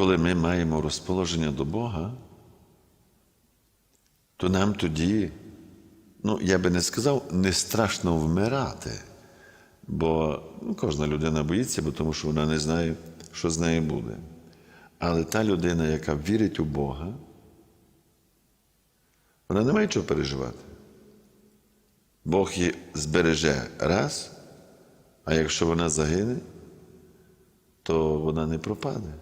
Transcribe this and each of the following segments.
коли ми маємо розположення до Бога, то нам тоді, ну, я би не сказав, не страшно вмирати. Бо ну, кожна людина боїться, бо тому що вона не знає, що з нею буде. Але та людина, яка вірить у Бога, вона не має чого переживати. Бог її збереже раз, а якщо вона загине, то вона не пропаде.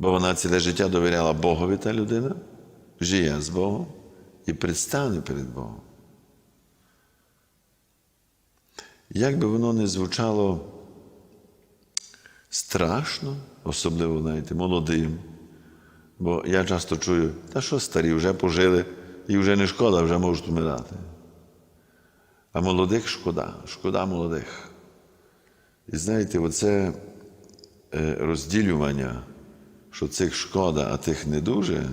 Бо вона ціле життя довіряла Богові та людина, жиє з Богом і предстане перед Богом. Як би воно не звучало страшно, особливо знаєте, молодим, бо я часто чую, та що старі, вже пожили, і вже не шкода, вже можуть вмирати. А молодих шкода, шкода молодих. І знаєте, оце е, розділювання, що цих шкода, а тих не дуже,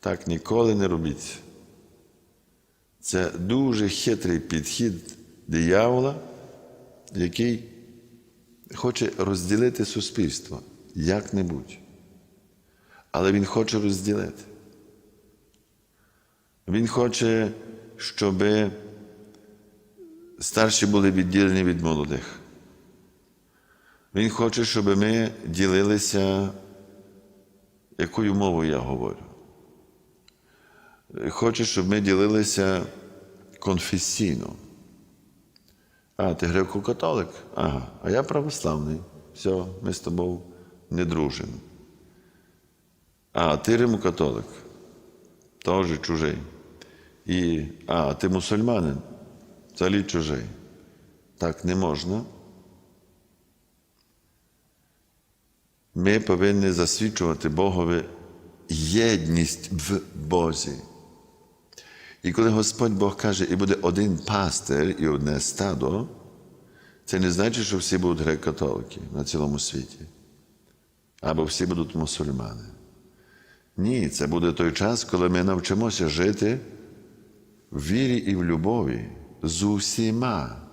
так ніколи не робіть. Це дуже хитрий підхід диявола, який хоче розділити суспільство як-небудь. Але він хоче розділити. Він хоче, щоб старші були відділені від молодих. Він хоче, щоб ми ділилися, якою мовою я говорю. Хоче, щоб ми ділилися конфесійно. А, ти греко-католик? Ага, а я православний. Все, ми з тобою не дружимо. А, ти римокатолик, теж чужий. І, а, ти мусульманин, взагалі чужий. Так не можна. Ми повинні засвідчувати Богові єдність в Бозі. І коли Господь Бог каже, і буде один пастир і одне стадо, це не значить, що всі будуть греко-католики на цілому світі. Або всі будуть мусульмани. Ні, це буде той час, коли ми навчимося жити в вірі і в любові з усіма.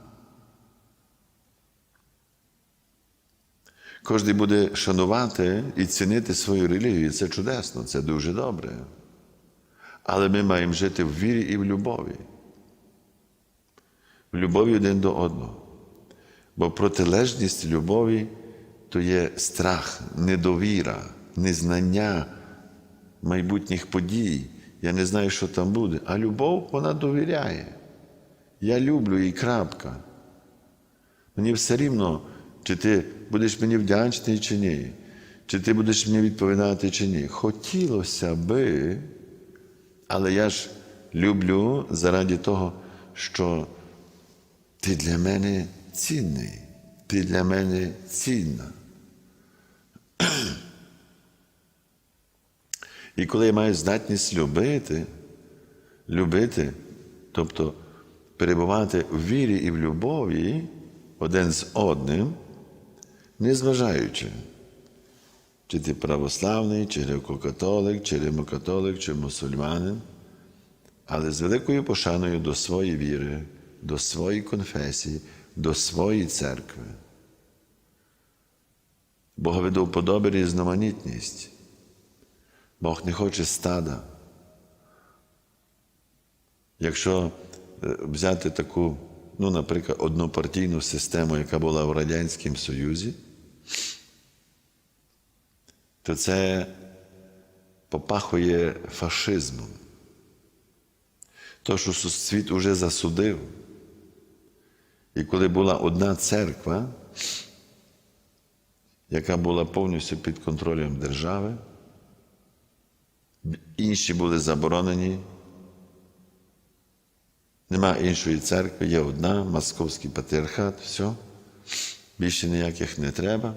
Кожен буде шанувати і цінити свою релігію. Це чудесно, це дуже добре. Але ми маємо жити в вірі і в любові. В любові один до одного. Бо протилежність любові то є страх, недовіра, незнання майбутніх подій. Я не знаю, що там буде. А любов вона довіряє. Я люблю і крапка. Мені все рівно, чи ти будеш мені вдячний, чи ні, чи ти будеш мені відповідати, чи ні. Хотілося би. Але я ж люблю заради того, що ти для мене цінний, ти для мене цінна. І коли я маю здатність любити, любити, тобто перебувати в вірі і в любові один з одним, незважаючи, чи ти православний, чи греко-католик, чи римокатолик, чи мусульманин, але з великою пошаною до своєї віри, до своєї конфесії, до своєї церкви. Богові до вподоби різноманітність. Бог не хоче стада. Якщо взяти таку, ну, наприклад, однопартійну систему, яка була в Радянському Союзі, то це попахує фашизмом. То, що світ уже засудив. І коли була одна церква, яка була повністю під контролем держави, інші були заборонені. Нема іншої церкви, є одна, Московський патріархат, все. Більше ніяких не треба.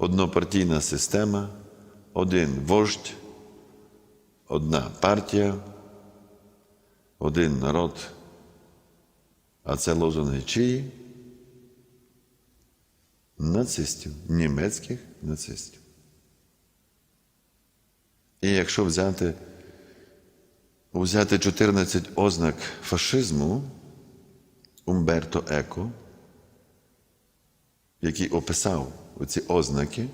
Однопартійна система, один вождь, одна партія, один народ. А це лозунги чиї? Нацистів, німецьких нацистів. І якщо взяти, взяти 14 ознак фашизму Умберто Еко, який описав оці ознаки,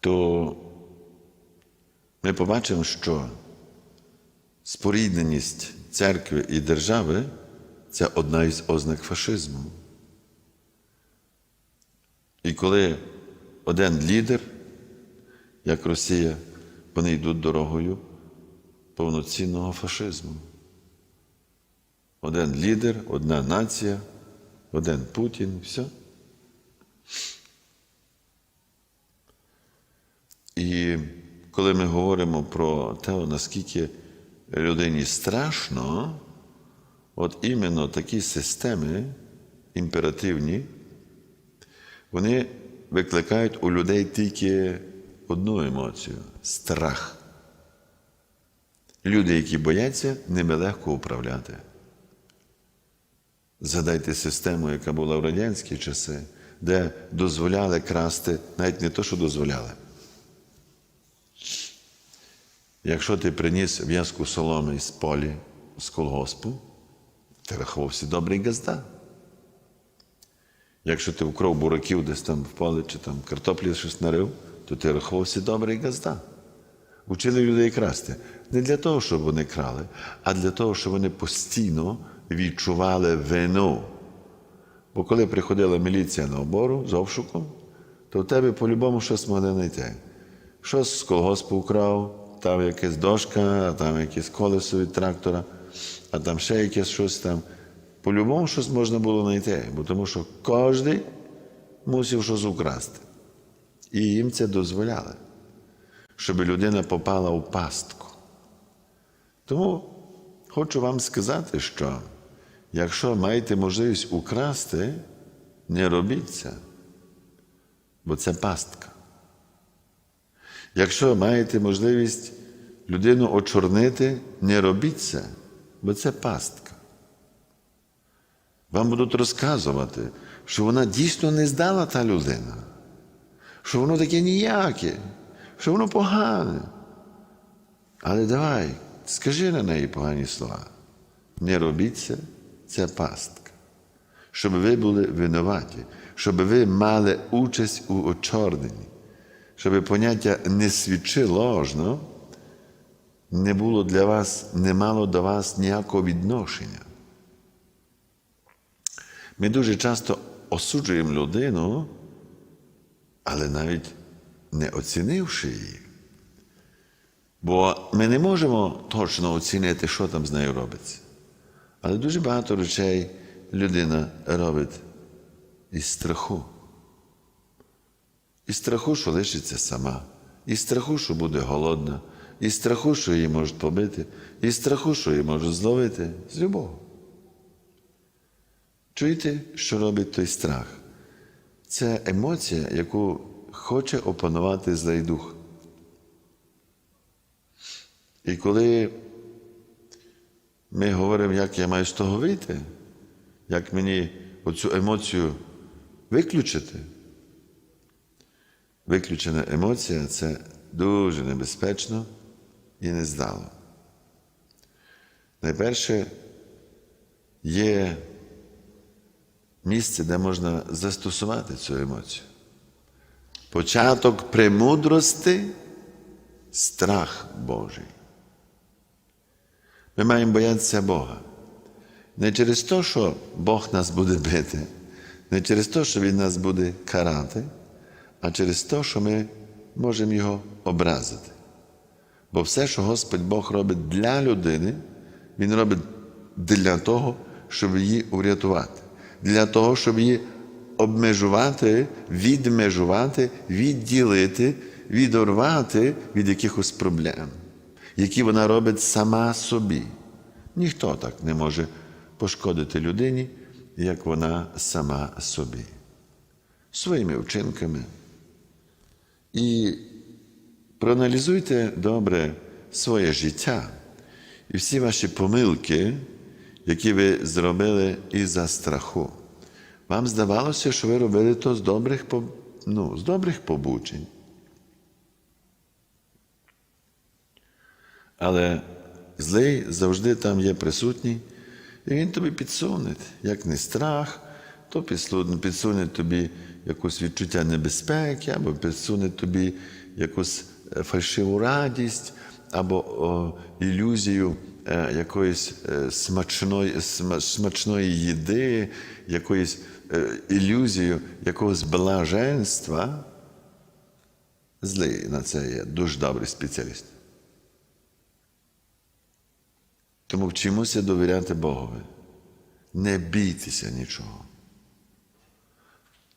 то ми побачимо, що спорідненість церкви і держави це одна із ознак фашизму. І коли один лідер, як Росія, вони йдуть дорогою повноцінного фашизму. Один лідер, одна нація, один Путін, все. І коли ми говоримо про те, наскільки людині страшно, от іменно такі системи імперативні, вони викликають у людей тільки одну емоцію страх. Люди, які бояться, ними легко управляти. Згадайте систему, яка була в радянські часи, де дозволяли красти, навіть не то, що дозволяли. Якщо ти приніс в'язку соломи з полі, з колгоспу, ти рахувався добрий газда. Якщо ти вкрав бураків десь там в полі чи там картоплі щось нарив, то ти рахувався добрий газда. Учили людей красти. Не для того, щоб вони крали, а для того, щоб вони постійно відчували вину. Бо коли приходила міліція на обору з обшуком, то в тебе по-любому щось могли знайти. Щось з колгоспу вкрав, там якась дошка, а там якесь колесо від трактора, а там ще якесь щось там. По-любому щось можна було знайти, бо тому що кожен мусив щось украсти. І їм це дозволяли, щоб людина попала у пастку. Тому хочу вам сказати, що якщо маєте можливість украсти, не робіть це, бо це пастка. Якщо маєте можливість людину очорнити, не робіть це, бо це пастка. Вам будуть розказувати, що вона дійсно не здала та людина, що воно таке ніяке, що воно погане. Але давай, скажи на неї погані слова. Не робіть це, пастка. Щоб ви були винуваті, щоб ви мали участь у очорненні, щоб поняття не свідчи не було для вас, не мало до вас ніякого відношення. Ми дуже часто осуджуємо людину, але навіть не оцінивши її. Бо ми не можемо точно оцінити, що там з нею робиться. Але дуже багато речей людина робить із страху. Із страху, що лишиться сама, із страху, що буде голодна, із страху, що її можуть побити, із страху, що її можуть зловити з любого. Чуєте, що робить той страх? Це емоція, яку хоче опанувати злий дух. І коли ми говоримо, як я маю з того вийти, як мені оцю емоцію виключити, виключена емоція це дуже небезпечно і нездало. Найперше є місце, де можна застосувати цю емоцію. Початок премудрости страх Божий. Ми маємо боятися Бога. Не через те, що Бог нас буде бити, не через те, що Він нас буде карати, а через те, що ми можемо Його образити. Бо все, що Господь Бог робить для людини, Він робить для того, щоб її урятувати, для того, щоб її обмежувати, відмежувати, відділити, відорвати від якихось проблем, які вона робить сама собі. Ніхто так не може пошкодити людині, як вона сама собі, своїми вчинками. І проаналізуйте добре своє життя і всі ваші помилки, які ви зробили із-за страху. Вам здавалося, що ви робили то з добрих, ну, з добрих побучень. Але злий завжди там є присутній, і він тобі підсуне, як не страх, то підсуне, тобі якусь відчуття небезпеки, або підсуне тобі якусь е, фальшиву радість, або о, ілюзію е, якоїсь е, смачної, сма- смачної їди, якоїсь е, ілюзію якогось блаженства. Злий на це є дуже добрий спеціаліст. Тому вчимося довіряти Богові. Не бійтеся нічого.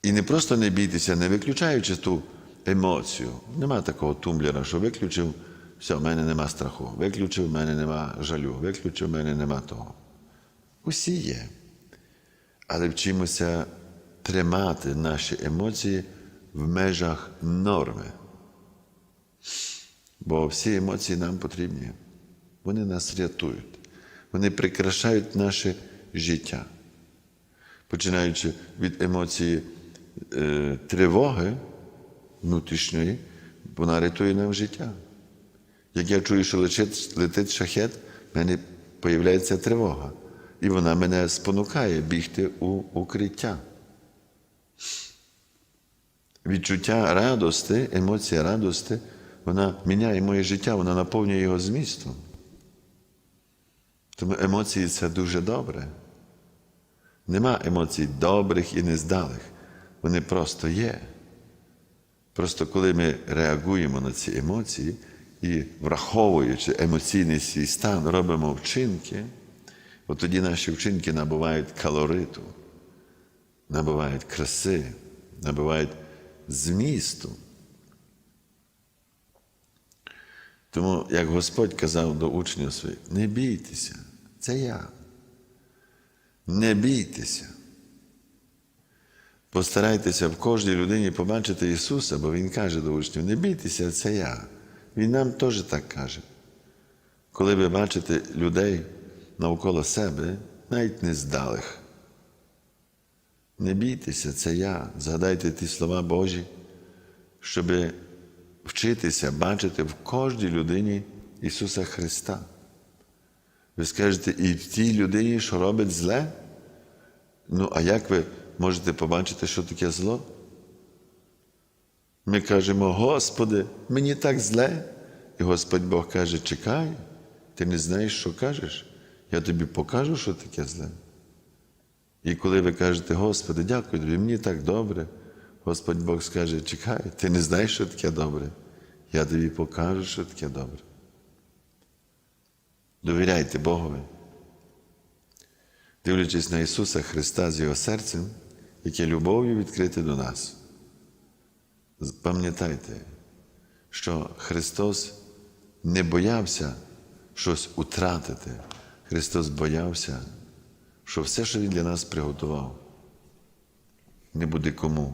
І не просто не бійтеся, не виключаючи ту емоцію. Нема такого тумблера, що виключив, все, в мене нема страху. Виключив, в мене нема жалю, виключив, в мене нема того. Усі є. Але вчимося тримати наші емоції в межах норми. Бо всі емоції нам потрібні. Вони нас рятують. Вони прикрашають наше життя. Починаючи від емоції е, тривоги внутрішньої, вона рятує нам життя. Як я чую, що летить, летить шахет, в мене появляється тривога. І вона мене спонукає бігти у укриття. Відчуття радости, емоція радости, вона міняє моє життя, вона наповнює його змістом. Тому емоції це дуже добре. Нема емоцій добрих і нездалих. Вони просто є. Просто коли ми реагуємо на ці емоції і, враховуючи емоційний свій стан, робимо вчинки, от тоді наші вчинки набувають калориту, набувають краси, набувають змісту. Тому, як Господь казав до учнів своїх, не бійтеся, це я. Не бійтеся. Постарайтеся в кожній людині побачити Ісуса, бо Він каже до учнів, не бійтеся, це я. Він нам теж так каже. Коли ви бачите людей навколо себе, навіть нездалих, не бійтеся, це я. Згадайте ті слова Божі, щоб вчитися бачити в кожній людині Ісуса Христа. Ви скажете, і в тій людині, що робить зле? Ну, а як ви можете побачити, що таке зло? Ми кажемо, Господи, мені так зле. І Господь Бог каже, чекай, ти не знаєш, що кажеш. Я тобі покажу, що таке зле. І коли ви кажете, Господи, дякую тобі, мені так добре, Господь Бог скаже, чекай, ти не знаєш, що таке добре. Я тобі покажу, що таке добре. Довіряйте Богові. Дивлячись на Ісуса Христа з Його серцем, яке любов'ю відкрите до нас. Пам'ятайте, що Христос не боявся щось утратити. Христос боявся, що все, що Він для нас приготував, не буде кому